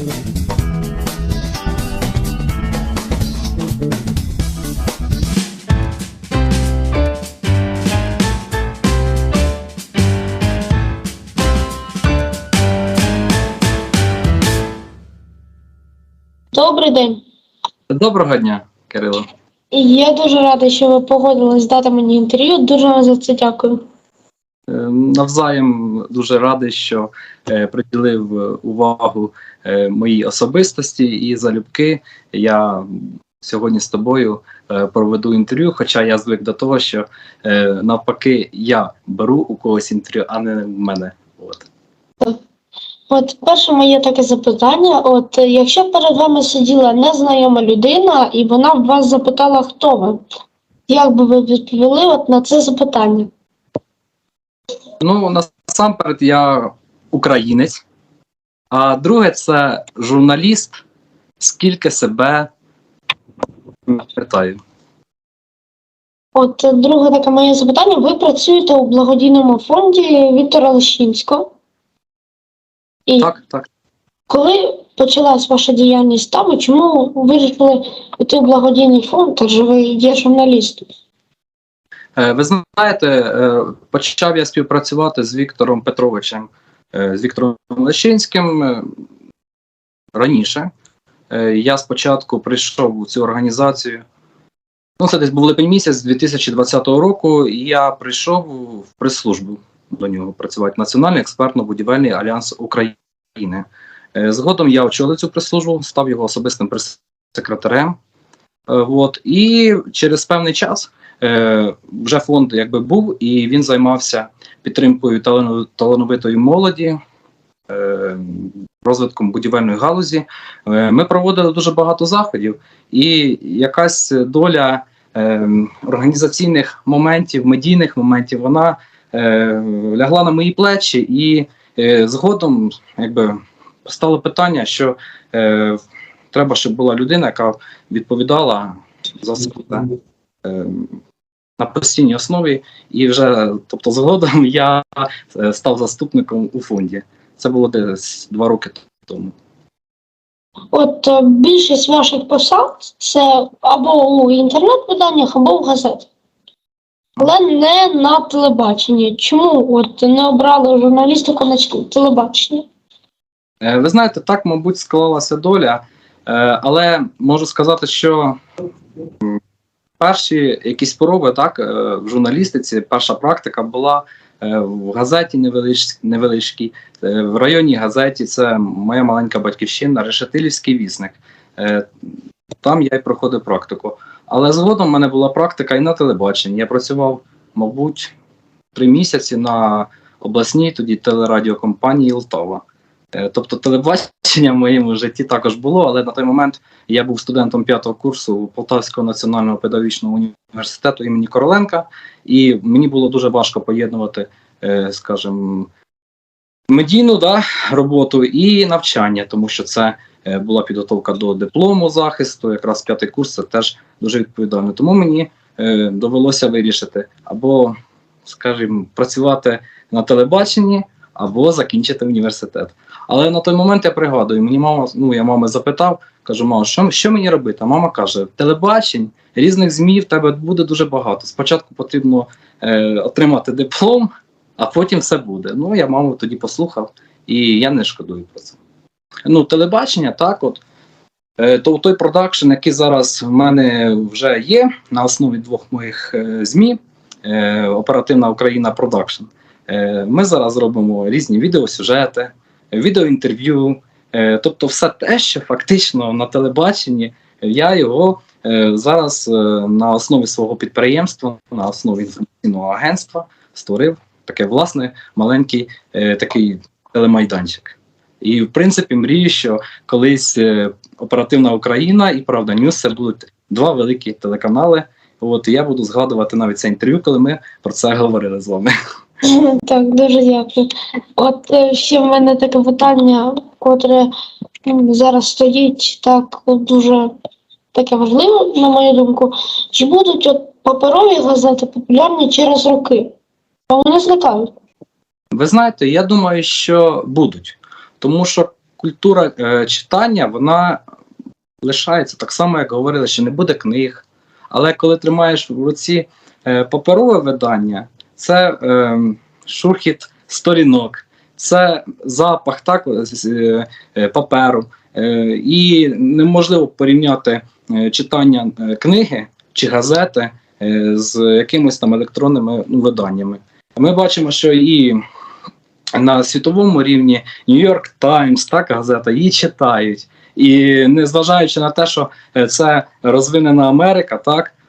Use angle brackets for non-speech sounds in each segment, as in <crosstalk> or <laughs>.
Добрий день. Доброго дня, Кирило. Я дуже рада, що ви погодились дати мені інтерв'ю. Дуже вам за це дякую. Е, Навзаєм дуже радий, що е, приділив е, увагу моїй особистості і залюбки. Я сьогодні з тобою е, проведу інтерв'ю, хоча я звик до того, що е, навпаки я беру у когось інтерв'ю, а не в мене. От. От перше моє таке запитання: от е, якщо перед вами сиділа незнайома людина, і вона б вас запитала, хто ви, як би ви відповіли от на це запитання? Ну, насамперед, я українець, а друге, це журналіст, скільки себе питаю. От друге таке моє запитання: ви працюєте у благодійному фонді Віктора Лещинського. І Так, так. коли почалась ваша діяльність там, і чому вирішили піти в благодійний фонд, адже ви є журналістом? Е, Ви знаєте, е, почав я співпрацювати з Віктором Петровичем, з Віктором Лещинським е, раніше. Е, Я спочатку прийшов у цю організацію. Ну, це десь був липень місяць 2020 року, і я прийшов в прес-службу до нього працювати. Національний експертно-будівельний альянс України. Е, Згодом я очолив цю прес-службу, став його особистим прес-секретарем. Е, От, і через певний час е, вже фонд якби був, і він займався підтримкою талано- талановитої молоді, е, розвитком будівельної галузі. Е, ми проводили дуже багато заходів, і якась доля організаційних моментів, медійних моментів, вона лягла на мої плечі, і згодом якби стало питання, що треба, щоб була людина, яка відповідала за себе. На постійній основі, і вже, тобто, згодом <laughs> я е, став заступником у фонді. Це було десь два роки тому. От е, більшість ваших посад це або у інтернет-виданнях, або в газеті. Але не на телебаченні. Чому от не обрали журналістику на телебаченні? Е, Ви знаєте, так, мабуть, склалася доля, але можу сказати, що перші якісь спроби так, е, в журналістиці, перша практика була е, в газеті невелич- невеличкій, е, в районній газеті, це моя маленька батьківщина, Решетилівський вісник. Там я й проходив практику. Але згодом в мене була практика і на телебаченні. Я працював, мабуть, три місяці на обласній тоді телерадіокомпанії Лтава. Е, Тобто телебачення в моєму житті також було, але на той момент я був студентом п'ятого курсу Полтавського національного педагогічного університету імені Короленка, і мені було дуже важко поєднувати, е, скажімо, медійну да, роботу і навчання, тому що це е, була підготовка до диплому захисту, якраз п'ятий курс це теж дуже відповідально. Тому мені довелося вирішити або, скажімо, працювати на телебаченні, або закінчити університет. Але на той момент я пригадую, мені мама, ну я мами запитав, кажу, мама, що, що мені робити? А мама каже: телебачень, різних ЗМІ в тебе буде дуже багато. Спочатку потрібно е, отримати диплом, а потім все буде. Ну, я маму тоді послухав, і я не шкодую про це. Ну, телебачення, так, от. Е, то той продакшн, який зараз в мене вже є на основі двох моїх е, ЗМІ, е, Оперативна Україна Продакшн. Ми зараз робимо різні відеосюжети, відеоінтерв'ю, е, тобто все те, що фактично на телебаченні я його е, зараз е, на основі свого підприємства, на основі інформаційного агентства створив таке власне маленький е, такий телемайданчик. І в принципі мрію, що колись е, оперативна Україна і Правда Ньюс це будуть два великі телеканали. От я буду згадувати навіть це інтерв'ю, коли ми про це говорили з вами. <laughs> Так, дуже дякую. От е, ще в мене таке питання, котре зараз стоїть так дуже таке важливе, на мою думку. Чи будуть от паперові газети популярні через роки? Бо вони зникають. Ви знаєте, я думаю, що будуть. Тому що культура е, читання, вона лишається так само, як говорили, що не буде книг. Але коли тримаєш в руці е, паперове видання, це е, шурхіт сторінок, це запах так, з, е, е, паперу. Е, і неможливо порівняти е, читання е, книги чи газети е, з якимись там електронними ну, виданнями. Ми бачимо, що і на світовому рівні Нью-Йорк Таймс, так, газета, її читають. І незважаючи на те, що е, це розвинена Америка, так, е,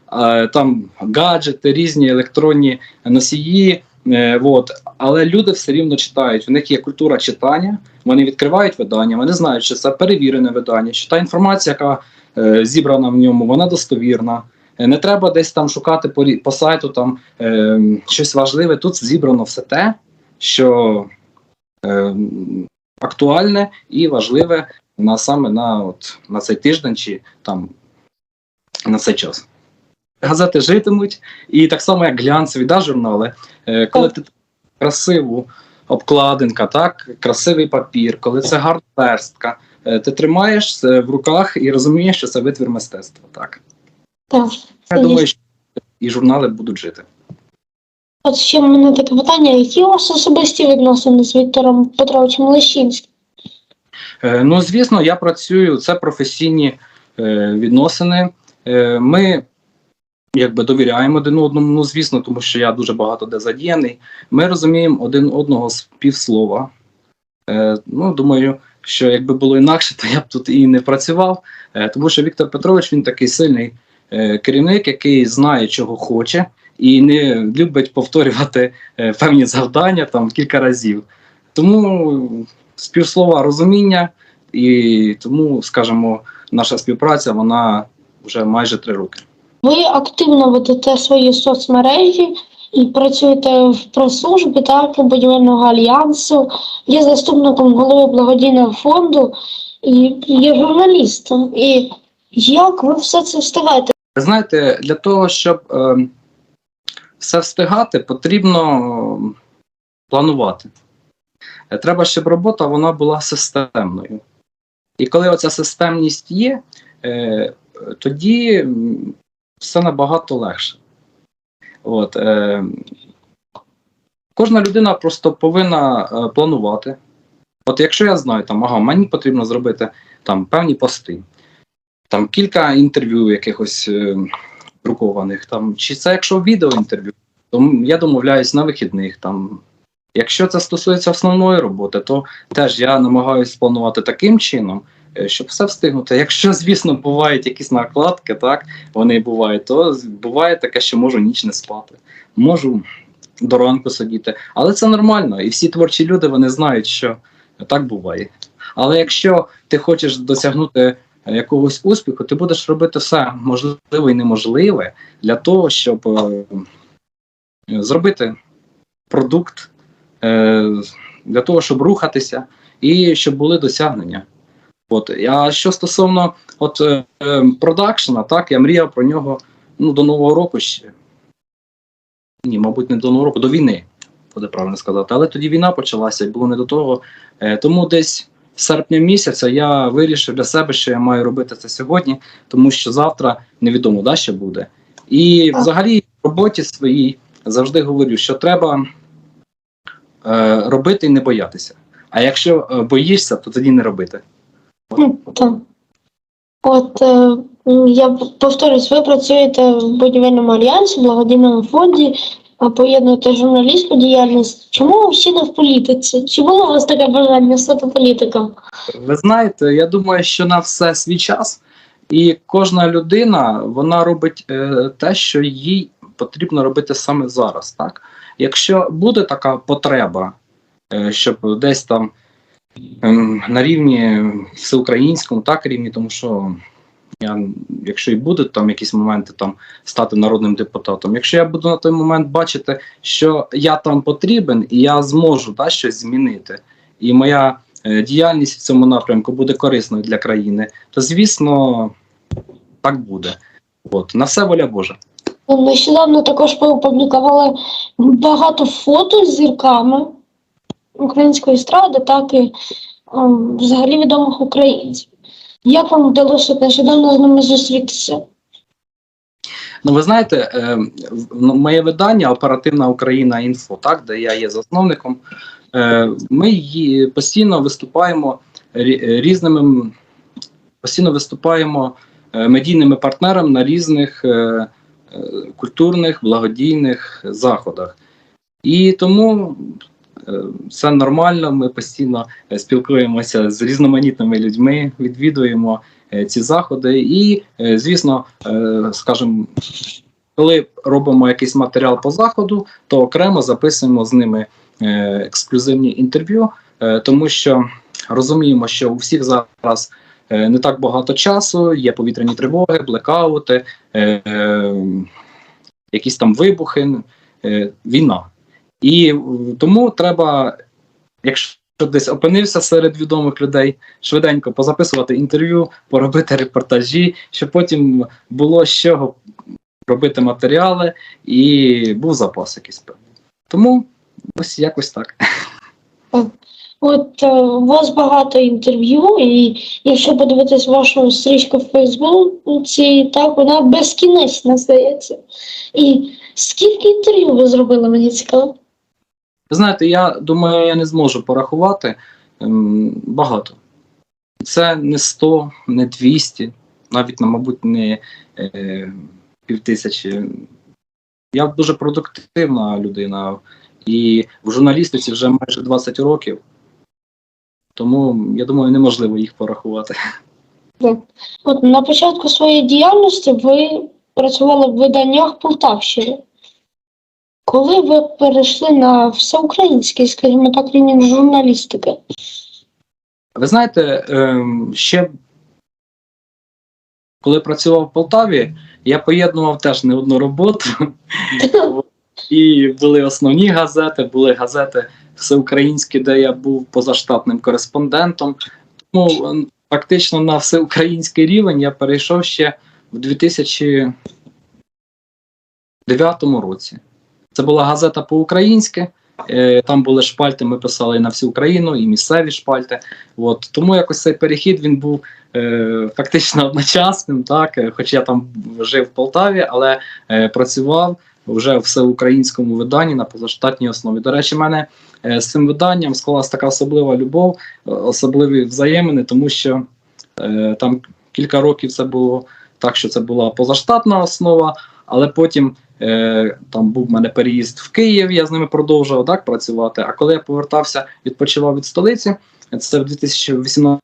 там гаджети, різні електронні носії, е, от, але люди все рівно читають. У них є культура читання, вони відкривають видання, вони знають, що це перевірене видання, що та інформація, яка е, зібрана в ньому, вона достовірна. Е, Не треба десь там шукати по, по сайту там, е, щось важливе. Тут зібрано все те, що е, актуальне і важливе на саме на, от, на цей тиждень чи там на цей час. Газети житимуть, і так само, як глянцеві да, журнали, е, коли ти красиву обкладинка, так, красивий папір, коли це гарна перстка, е, ти тримаєш це в руках і розумієш, що це витвір мистецтва. Так. Так. Я думаю, що і журнали будуть жити. От ще в мене таке питання: які у вас особисті відносини з Віктором Петровичем Лещинським? Е, Ну, звісно, я працюю, це професійні е, відносини. Е, ми якби довіряємо один одному, ну, звісно, тому що я дуже багато де задіяний. Ми розуміємо один одного з півслова. Е, ну, думаю, що якби було інакше, то я б тут і не працював, е, тому що Віктор Петрович він такий сильний е, керівник, який знає, чого хоче, і не любить повторювати е, певні завдання там кілька разів. Тому співслова розуміння, і тому, скажімо, наша співпраця вона вже майже три роки. Ви активно ведете свої соцмережі і працюєте в прес-службі так, будівельного альянсу, є заступником голови благодійного фонду і є журналістом. І як ви все це встигаєте? Знаєте, для того, щоб е, все встигати, потрібно планувати. Е, Треба, щоб робота вона була системною. І коли оця системність є, е, тоді все набагато легше. От, е, кожна людина просто повинна е, планувати. От якщо я знаю, там, ага, мені потрібно зробити там, певні пости, там кілька інтерв'ю якихось е, друкованих, там, чи це якщо відеоінтерв'ю, то я домовляюсь на вихідних. Там. Якщо це стосується основної роботи, то теж я намагаюся спланувати таким чином, щоб все встигнути. Якщо, звісно, бувають якісь накладки, так, вони бувають, то буває таке, що можу ніч не спати, можу до ранку сидіти. Але це нормально, і всі творчі люди вони знають, що так буває. Але якщо ти хочеш досягнути е, якогось успіху, ти будеш робити все можливе і неможливе для того, щоб е, е, зробити продукт, е, для того, щоб рухатися і щоб були досягнення. От. А що стосовно от, е, продакшена, так, я мріяв про нього ну, до Нового року ще. Ні, мабуть, не до Нового року, до війни, буде правильно сказати. Але тоді війна почалася і було не до того. Е, тому десь з серпня місяця я вирішив для себе, що я маю робити це сьогодні, тому що завтра невідомо, да, що буде. І взагалі в роботі своїй завжди говорю, що треба е, робити і не боятися. А якщо е, боїшся, то тоді не робити. Ну, Так. От е, я повторюсь, ви працюєте в будівельному альянсі, благодійному фонді, а поєднуєте журналістську діяльність. Чому ви ще не в політиці? Чи було у вас таке бажання стати політиком? Ви знаєте, я думаю, що на все свій час, і кожна людина вона робить е, те, що їй потрібно робити саме зараз. Так? Якщо буде така потреба, е, щоб десь там на рівні всеукраїнському, так рівні, тому що я, якщо і будуть там якісь моменти там стати народним депутатом, якщо я буду на той момент бачити, що я там потрібен і я зможу да, щось змінити, і моя е, діяльність в цьому напрямку буде корисною для країни, то звісно так буде. От на все воля Божа. Нещодавно також опублікували багато фото з зірками української естради, так і ем, взагалі відомих українців. Як вам вдалося нещодавно з ними зустрітися? Ну, ви знаєте, е, моє видання Оперативна Україна Інфо, так, де я є засновником. Е, ми постійно виступаємо різними постійно виступаємо е, медійними партнерами на різних е, е, культурних благодійних заходах. І тому все нормально. Ми постійно е, спілкуємося з різноманітними людьми, відвідуємо е, ці заходи. І, е, звісно, е, скажімо, коли робимо якийсь матеріал по заходу, то окремо записуємо з ними е, ексклюзивні інтерв'ю, е, тому що розуміємо, що у всіх зараз е, не так багато часу, є повітряні тривоги, блекаути, е, е, якісь там вибухи, е, війна. І тому треба, якщо десь опинився серед відомих людей, швиденько позаписувати інтерв'ю, поробити репортажі, щоб потім було з чого робити матеріали і був запас якийсь певний. Тому ось якось так. От е, у вас багато інтерв'ю, і якщо подивитись вашу стрічку в Фейсбуці, так вона безкінечна здається. І скільки інтерв'ю ви зробили, мені цікаво. Ви знаєте, я думаю, я не зможу порахувати ем, багато. Це не 100, не 200, навіть, ну, мабуть, не е, півтисячі. Я дуже продуктивна людина, і в журналістиці вже майже 20 років. Тому, я думаю, неможливо їх порахувати. От на початку своєї діяльності ви працювали в виданнях Полтавщини. Коли ви перейшли на всеукраїнський, скажімо так, рівень журналістики? Ви знаєте, ем, ще коли працював в Полтаві, я поєднував теж не одну роботу. І були основні газети, були газети всеукраїнські, де я був позаштатним кореспондентом. Тому ем, фактично на всеукраїнський рівень я перейшов ще в 2009 році. Це була газета по-українськи. е, Там були шпальти, ми писали на всю Україну, і місцеві шпальти. От тому якось цей перехід він був е, фактично одночасним, так, е, хоч я там жив в Полтаві, але е, працював вже в всеукраїнському виданні на позаштатній основі. До речі, в мене е, з цим виданням склалася така особлива любов, особливі взаємини, тому що е, там кілька років це було так, що це була позаштатна основа, але потім е, там був в мене переїзд в Київ, я з ними продовжував так працювати. А коли я повертався, відпочивав від столиці, це в 2018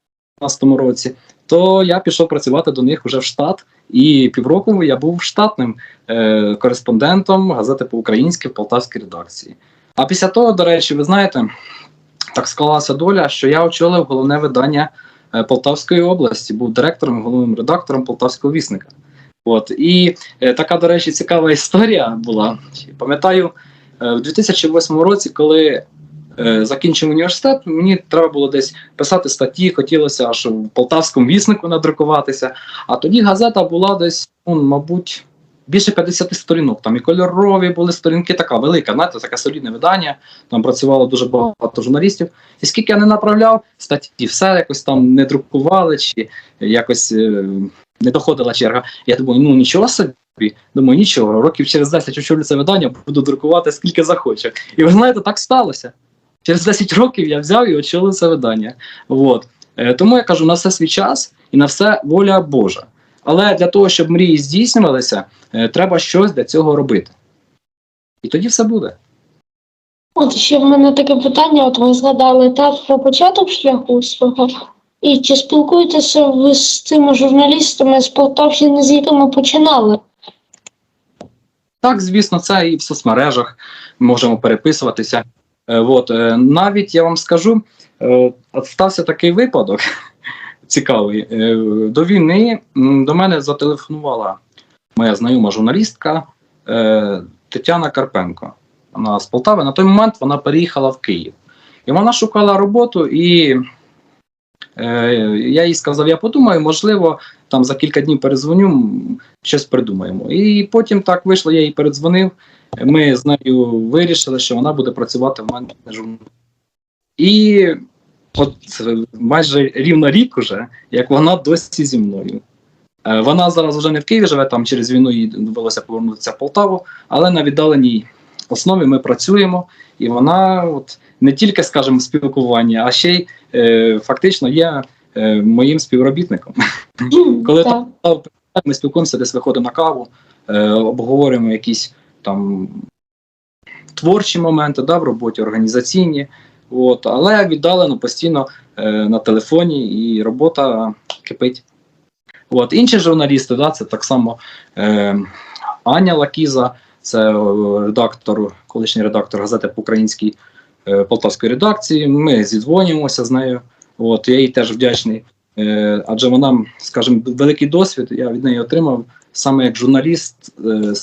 році, то я пішов працювати до них вже в штат, і півроку я був штатним е, кореспондентом газети по-українськи в полтавській редакції. А після того, до речі, ви знаєте, так склалася доля, що я очолив головне видання е, Полтавської області, був директором, головним редактором Полтавського вісника. От і е, така, до речі, цікава історія була. Пам'ятаю, е, в 2008 році, коли е, закінчив університет, мені треба було десь писати статті, хотілося аж в полтавському віснику надрукуватися. А тоді газета була десь, ну, мабуть, більше 50 сторінок. Там і кольорові були сторінки, така велика, знаєте, таке солідне видання. Там працювало дуже багато журналістів. І скільки я не направляв статті, все якось там не друкували, чи якось е, не доходила черга. Я думаю, ну нічого собі. Думаю, нічого, років через 10 очолю видання, буду друкувати скільки захочу. І ви знаєте, так сталося. Через 10 років я взяв і очолив це видання. От. Е, тому я кажу, на все свій час і на все воля Божа. Але для того, щоб мрії здійснювалися, е, треба щось для цього робити. І тоді все буде. От ще в мене таке питання: от ви згадали так про початок шляху свого. І чи спілкуєтеся ви з тими журналістами з Полтавщини, з якими починали? Так, звісно, це і в соцмережах можемо переписуватися. Е, от, е, навіть я вам скажу, е, стався такий випадок <laughs> цікавий. До війни до мене зателефонувала моя знайома журналістка Тетяна Карпенко. Вона з Полтави. На той момент вона переїхала в Київ. І вона шукала роботу, і я їй сказав: я подумаю, можливо, там за кілька днів перезвоню, щось придумаємо. І потім так вийшло, я їй передзвонив. Ми з нею вирішили, що вона буде працювати в мене на журналі. І от е, майже рівно рік уже, як вона досі зі мною. Е, Вона зараз вже не в Києві живе, там через війну їй довелося повернутися в Полтаву, але на віддаленій основі ми працюємо, і вона от, не тільки, скажімо, в спілкуванні, а ще й е, фактично є е, моїм співробітником. Коли там ми спілкуємося, десь виходимо на каву, е, обговорюємо якісь там творчі моменти да, в роботі, організаційні. От, але віддалено постійно е, на телефоні і робота кипить. От, інші журналісти, да, це так само е, Аня Лакіза, це е, редактор, колишній редактор газети по українській полтавської редакції. Ми зідзвонюємося з нею. От, я їй теж вдячний. Е, адже вона, скажімо, великий досвід я від неї отримав саме як журналіст, е.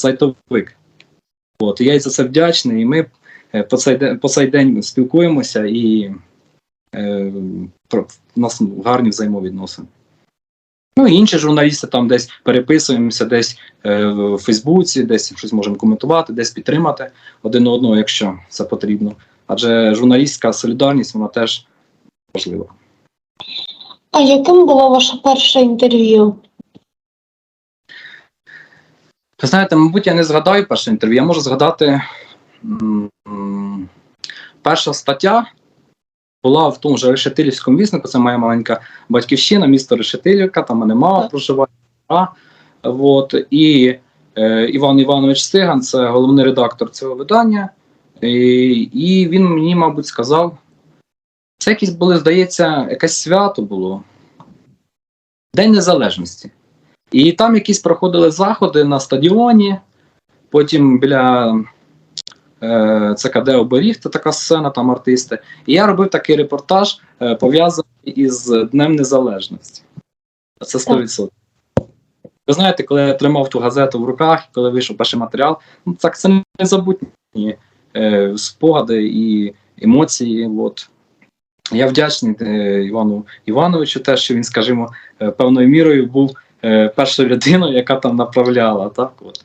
От, я їй за це вдячний, і ми е, по цей, день, по цей день спілкуємося і е, про, у нас гарні взаємовідносини. Ну і інші журналісти там десь переписуємося, десь е, в Фейсбуці, десь щось можемо коментувати, десь підтримати один одного, якщо це потрібно. Адже журналістська солідарність вона теж важлива. А яким було ваше перше інтерв'ю? Ви знаєте, мабуть, я не згадаю перше інтерв'ю. Я можу згадати. м, м, Перша стаття була в тому ж Решетилівському віснику, це моя маленька батьківщина, місто Решетилівка, там мене мама проживає. А, от, і е, Іван Іванович Стиган, це головний редактор цього видання. І, і він мені, мабуть, сказав: це якісь були, здається, якесь свято було. День Незалежності. І там якісь проходили заходи на стадіоні, потім біля е, ЦКД Оберіг, це така сцена, там артисти. І я робив такий репортаж, е, пов'язаний із Днем Незалежності. Це 100%. Ви знаєте, коли я тримав ту газету в руках, коли вийшов перший матеріал, ну так це незабутні е, спогади і емоції. От. Я вдячний е, Івану Івановичу, теж, що він, скажімо, е, певною мірою був е, першою людиною, яка там направляла. Так, от.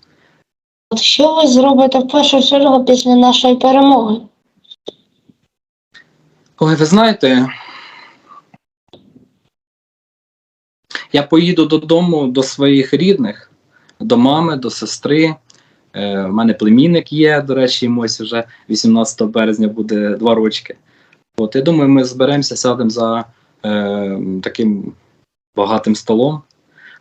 От що ви зробите в першу чергу після нашої перемоги? Ой, ви знаєте, я поїду додому до своїх рідних, до мами, до сестри. Е, У мене племінник є, до речі, йому вже 18 березня буде два рочки. От, я думаю, ми зберемося, сядемо за е, таким багатим столом.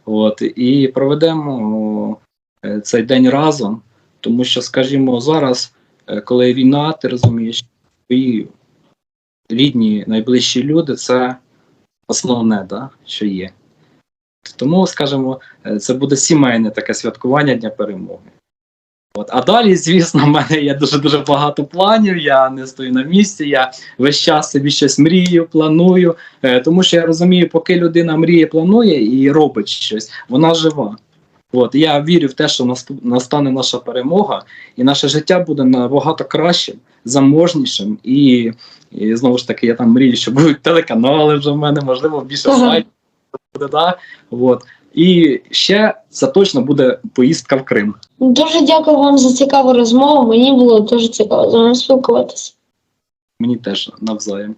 От, і проведемо е, цей день разом. Тому що, скажімо, зараз, е, коли війна, ти розумієш, твої рідні, найближчі люди це основне, да, що є. Тому, скажімо, е, це буде сімейне таке святкування Дня перемоги. От. А далі, звісно, в мене є дуже-дуже багато планів, я не стою на місці, я весь час собі щось мрію, планую. Е, тому що я розумію, поки людина мріє, планує і робить щось, вона жива. От, я вірю в те, що настане наша перемога, і наше життя буде набагато кращим, заможнішим. І, і знову ж таки, я там мрію, що будуть телеканали вже в мене, можливо, більше сайтів буде. Да? От. І ще це точно буде поїздка в Крим. Дуже дякую вам за цікаву розмову. Мені було дуже цікаво з вами спілкуватися. Мені теж навзаєм.